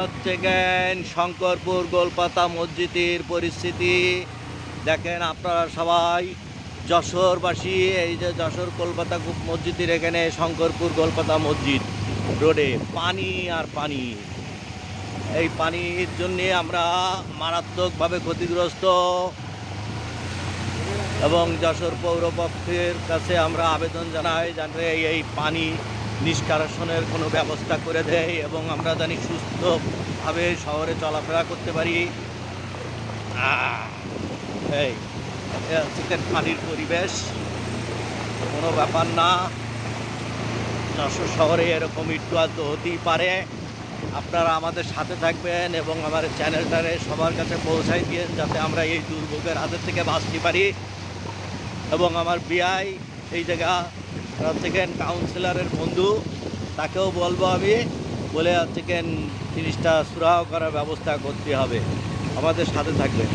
হচ্ছে জ্ঞান শঙ্করপুর, গোলপাতা মসজিদের পরিস্থিতি। দেখেন আপনারা সবাই, যশোরবাসী, এই যে যশোর কলকাতা মসজিদের এখানে শঙ্করপুর গোলপাতা মসজিদ রোডে। পানি আর পানি। এই পানির জন্যে আমরা মারাত্মকভাবে ক্ষতিগ্রস্ত এবং যশোর পৌরপক্ষের কাছে আমরা আবেদন জানাই যাতে এই পানি নিষ্কাশনের কোনো ব্যবস্থা করে দেয় এবং আমরা জানি সুস্থভাবে শহরে চলাফেরা করতে পারি। এই, এ পানির পরিবেশ, কোনো ব্যাপার না। যশোর শহরে এরকম একটু আধটু হতেই পারে। আপনারা আমাদের সাথে থাকবেন এবং আমার চ্যানেলটারে সবার কাছে পৌঁছাই দিয়ে যাতে আমরা এই দুর্ভোগের হাতের থেকে বাঁচতে পারি। এবং আমার বিআই, এই জায়গা থেকে কাউন্সিলরের বন্ধু, তাকেও বলব আমি, বলে হচ্ছে জিনিসটা সুরাহ করার ব্যবস্থা করতে হবে। আমাদের সাথে থাকবেন।